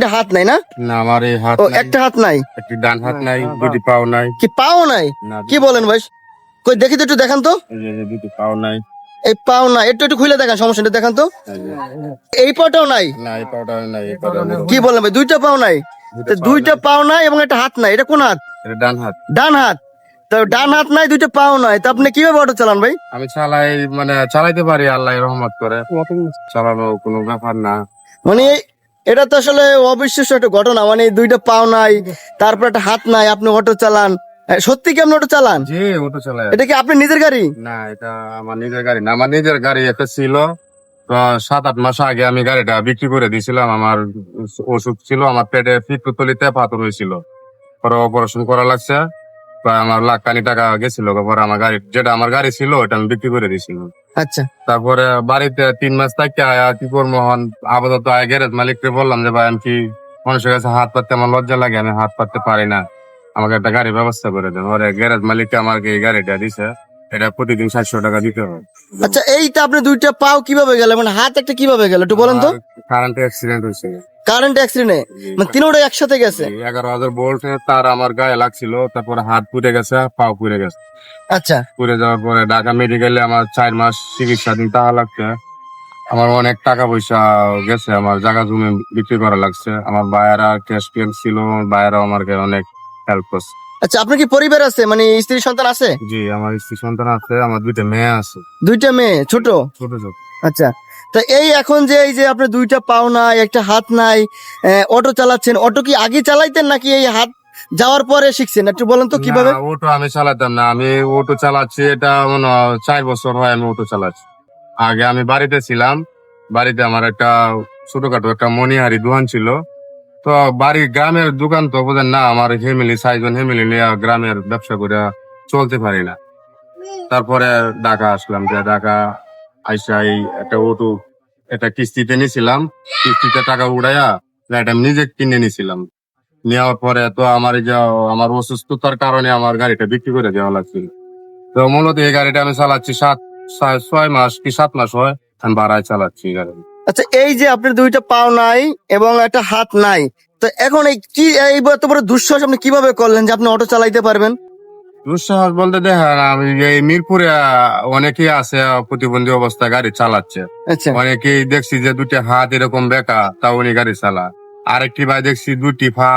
একটা হাত নাই না? না আমার এই হাত ও নাই, একটা হাত নাই? একটি ডান হাত নাই দুটি পাও নাই। কি পাও নাই? না কি বলেন ভাই? কই দেখি তো একটু দেখান তো। এই যে- যে দুটি পাও নাই। এই পাও না একটু একটু খুলে দেখান সমস্যা নেই, দেখান তো। এই যে- এই পাটাও নাই? না এই পাওটা নাই এই পাওটা নাই। কি বলেন ভাই দুইটা পাও নাই? তো দুইটা পাও নাই এবং একটা হাত নাই এটা কোন হাত? এটা ডান হাত। ডান হাত। তো ডান হাত নাই দুইটা পাও নাই তো আপনি কীভাবে অটো চালান ভাই? আমি চালাই মানে চালাইতে পারি আল্লাহ রহমত করে। চালানো কোনো ব্যাপার না। মানে এই- এটা তো আসলে অবিশ্বাস্য একটা ঘটনা মানে দুইটা পাও নাই তারপর একটা হাত নাই আপনি অটো চালান। সত্যি কি আপনি অটো চালান? যে অটো চালাই। এটা কি আপনি নিজের গাড়ি? না এটা আমার নিজের গাড়ি না আমার নিজের গাড়ি একটা ছিল। তো সাত আট মাস আগে আমি গাড়িটা বিক্রি করে দিয়েছিলাম আমার ওষুধ ছিল আমার পেটে পিত্তলিতে পাথর হয়েছিল। পরে অপারেশন করা লাগছে। প্রায় আমার লাখ কানি টাকা গেছিল পরে আমার গাড়ি যেটা আমার গাড়ি ছিল ওটা আমি বিক্রি করে দিয়েছিলাম আচ্ছা। তারপরে বাড়িতে তিন মাস থাকতে আয়া কি করব হন আপাতত আয় গ্যারেজ মালিককে বললাম যে ভাই আমি কি মানুষের কাছে হাত পাততে আমার লজ্জা লাগে? আমি হাত পাততে পারি না। আমাকে একটা গাড়ি ব্যবস্থা করে দেন। ওরে গ্যারেজ মালিককে আমাকে এই গাড়িটা দিছে। এটা প্রতিদিন সাতশো টাকা দিতে হবে আচ্ছা এইটা আপনি দুইটা পাও কীভাবে গেল? মানে হাত একটা কীভাবে গেল? একটু বলেন তো। কারেন্ট অ্যাক্সিডেন্ট হয়েছে। কারেন্ট অ্যাক্সিডেন্টে মানে তিনোটা একসাথে গেছে? এগারো হাজার ভোল্ট তার আমার গায়ে লাগছিল তারপরে হাত পুড়ে গেছে পাও পুড়ে গেছে। আচ্ছা। পুড়ে যাওয়ার পরে ঢাকা মেডিকেলে আমার চার মাস চিকিৎসা দিন টাকা লাগছে। আমার অনেক টাকা পয়সা গেছে আমার জায়গা জমি বিক্রি করা লাগছে। আমার বায়েরা ক্যাশ পেন ছিল আমার বায়েরা আমাকে অনেক হেল্প করছে। আচ্ছা আপনার কি পরিবার আছে? মানে স্ত্রী সন্তান আছে? জি আমার স্ত্রী সন্তান আছে আমার দুইটা মেয়ে আছে। দুইটা মেয়ে ছোট? ছোট ছোট। আচ্ছা তা এই এখন যে এই যে আপনার দুইটা পাও নাই একটা হাত নাই অটো চালাচ্ছেন অটো কি আগে চালাইতেন নাকি এই হাত যাওয়ার পরে শিখছেন? একটু বলেন তো কীভাবে? অটো আমি চালাতাম না। আমি অটো চালাচ্ছি এটা মনে চার বছর হয় আমি অটো চালাচ্ছি। আগে আমি বাড়িতে ছিলাম বাড়িতে আমার একটা ছোটখাটো একটা মনিহারি দোকান ছিল। তো বাড়ি গ্রামের দোকান তো বোঝেন না, আমার ফ্যামিলি সাইজন ফ্যামিলি নিয়ে গ্রামের ব্যবসা করে চলতে পারি না। তারপরে ঢাকা আসলাম, যে ঢাকা আইসা এই একটা অটো, একটা কিস্তিতে নিয়েছিলাম কিস্তিতে টাকা উড়াইয়া এটা নিজে কিনে নিয়েছিলাম নেওয়ার পরে তো আমার যে, আমার অসুস্থতার কারণে আমার গাড়িটা বিক্রি করে দেওয়া লাগছিল। তো মূলত এই গাড়িটা আমি চালাচ্ছি সাত, ছয় মাস কি সাত মাস হয়, আমি ভাড়ায় চালাচ্ছি গাড়ি আচ্ছা এই যে আপনার দুইটা পাও নাই এবং একটা হাত নাই তো এখন এই কি এই এত বড় দুঃসাহস আপনি কীভাবে করলেন যে আপনি অটো চালাইতে পারবেন? দুঃসাহস বলতে দেখেন আমি এই মিরপুরে অনেকেই আছে প্রতিবন্ধী অবস্থায় গাড়ি চালাচ্ছে। আচ্ছা। অনেকেই দেখছি যে দুটি হাত এরকম বেকা তা উনি গাড়ি চালা আরেকটি ভাই দেখছি দুটি পা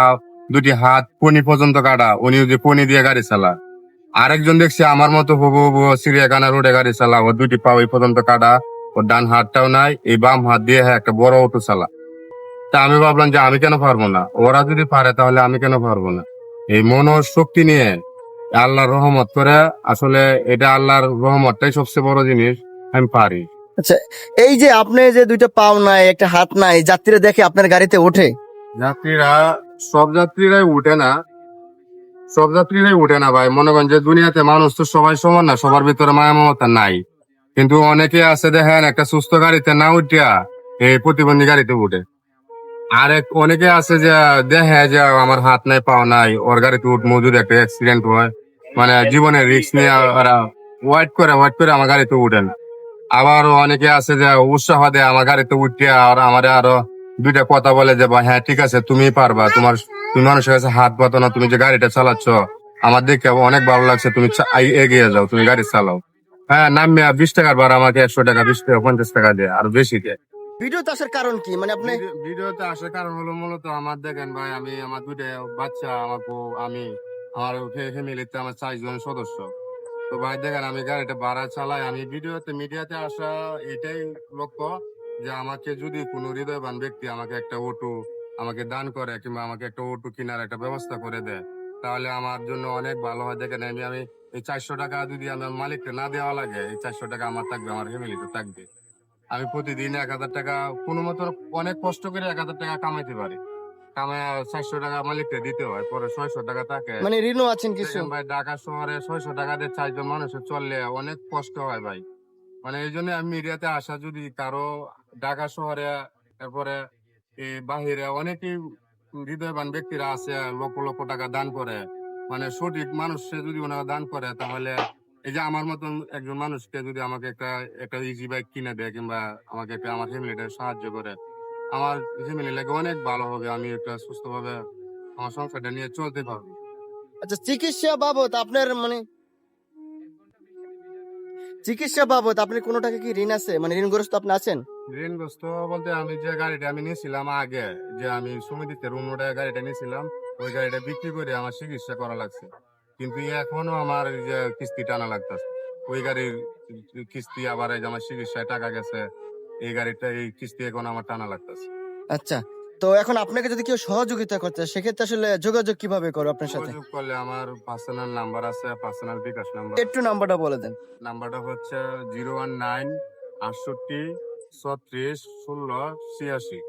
দুটি হাত পনি পর্যন্ত কাটা উনি যে পনি দিয়ে গাড়ি চালা আরেকজন দেখছি আমার মতো হবু হবু সিরিয়াখানা রোডে গাড়ি চালা ও দুটি পা ওই পর্যন্ত কাটা। ওর ডান হাতটাও নাই এই বাম হাত দিয়ে হ্যাঁ একটা বড় অটো চালা। তা আমি ভাবলাম যে আমি কেন পারব না? ওরা যদি পারে তাহলে আমি কেন পারব না? এই মনোর শক্তি নিয়ে আল্লাহর রহমত করে আসলে এটা আল্লাহর রহমতটাই সবচেয়ে বড় জিনিস আমি পারি। আচ্ছা এই যে আপনি যে দুইটা পাও নাই একটা হাত নাই যাত্রীরা দেখে আপনার গাড়িতে ওঠে? যাত্রীরা সব যাত্রীরাই উঠে না। সব যাত্রীরাই উঠে না ভাই মনে করেন যে দুনিয়াতে মানুষ তো সবাই সমান না সবার ভিতরে মায়া মমতা নাই। কিন্তু অনেকে আছে দেখেন, একটা সুস্থ গাড়িতে না উঠিয়া এই প্রতিবন্ধী গাড়িতে উঠে। আর এক অনেকে আছে যে দেখে যে আমার হাত নাই, পাও নাই, ওর গাড়িতে উঠ মজুদ একটা অ্যাক্সিডেন্ট হয় মানে জীবনের রিস্ক নিয়ে ওরা ওয়াইট করে ওয়াইট করে আমার গাড়িতে উঠেন আবার অনেকে আছে যে উৎসাহ দেয় আমার গাড়িতে উঠে আর আমার আরও দুইটা কথা বলে যে হ্যাঁ ঠিক আছে তুমি পারবা। তোমার, তুমি মানুষের কাছে হাত পাতো না, তুমি যে গাড়িটা চালাচ্ছ, আমার দেখে অনেক ভালো লাগছে, তুমি এগিয়ে যাও, তুমি গাড়ি চালাও। হ্যাঁ নামিয়া বিশ টাকার ভাড়া আমাকে একশো টাকা বিশ টাকা পঞ্চাশ টাকা দেয় আর বেশি দেয়। ভিডিওতে আসার কারণ কি? মানে আপনি ভিডিওতে আসার কারণ হলো মূলত আমার দেখেন ভাই আমি আমার দুইটা বাচ্চা আমার বউ আমি আমার ফ্যামিলিতে আমার চারজন সদস্য। তো ভাই দেখেন আমি গাড়িটা ভাড়া চালাই আমি ভিডিওতে মিডিয়াতে আসা এটাই লক্ষ্য যে আমাকে যদি কোনো হৃদয়বান ব্যক্তি আমাকে একটা অটো আমাকে দান করে কিংবা আমাকে একটা অটো কেনার একটা ব্যবস্থা করে দেয় তাহলে আমার জন্য অনেক ভালো হয়। দেখেন আমি আমি এই চারশো টাকা যদি আমার মালিককে না দেওয়া লাগে এই চারশো টাকা আমার থাকবে আমার ফ্যামিলিতে থাকবে। আমি প্রতিদিন এক হাজার টাকা কোনো মতো অনেক কষ্ট করে এক হাজার টাকা কামাইতে পারি। কামায় চারশো টাকা মালিককে দিতে হয় পরে ছয়শো টাকা থাকে মানে ঋণও আছেন কিছু? ভাই ঢাকা শহরে ছয়শো টাকা দিয়ে চারজন মানুষের চললে অনেক কষ্ট হয় ভাই। মানে এই জন্য আমি মিডিয়াতে আসা যদি কারও ঢাকা শহরে তারপরে বাহিরে অনেকেই হৃদয়বান ব্যক্তিরা আছে লক্ষ লক্ষ টাকা দান করে। মানে সঠিক মানুষ সে যদি ওনারা দান করে তাহলে এই যে আমার মতন একজন মানুষকে যদি আমাকে একটা একটা ইজি বাইক কিনে দেয় কিংবা আমাকে একটা আমার ফ্যামিলিটা সাহায্য করে আমার ফ্যামিলি লাগে অনেক ভালো হবে আমি একটা সুস্থভাবে আমার সংসারটা নিয়ে চলতে পারব। আচ্ছা চিকিৎসা বাবদ আপনার মানে চিকিৎসা বাবদ আপনার কোনো টাকা কি ঋণ আছে? মানে ঋণগ্রস্ত আপনি আছেন? ঋণগ্রস্ত বলতে আমি যে গাড়িটা আমি নিয়েছিলাম আগে যে আমি সমিতিতে রুম গাড়িটা নিয়েছিলাম ওই গাড়িটা বিক্রি করে আমার চিকিৎসা করা লাগছে। কিন্তু এখনও আমার এই যে কিস্তি টানা লাগতেছে। ওই গাড়ির কিস্তি আবার এই যে আমার চিকিৎসায় টাকা গেছে এই গাড়িটা এই কিস্তি এখন আমার টানা লাগতেছে। আচ্ছা তো এখন আপনাকে যদি কেউ সহযোগিতা করতে চায়, সেক্ষেত্রে আসলে যোগাযোগ কীভাবে করো আপনার সাথে? যোগাযোগ করলে আমার পার্সোনাল নাম্বার আছে পার্সোনাল বিকাশ নাম্বার একটু নাম্বারটা বলে দেন। নাম্বারটা হচ্ছে জিরো ওয়ান নাইন আটষট্টি ছত্রিশ ষোলো ছিয়াশি।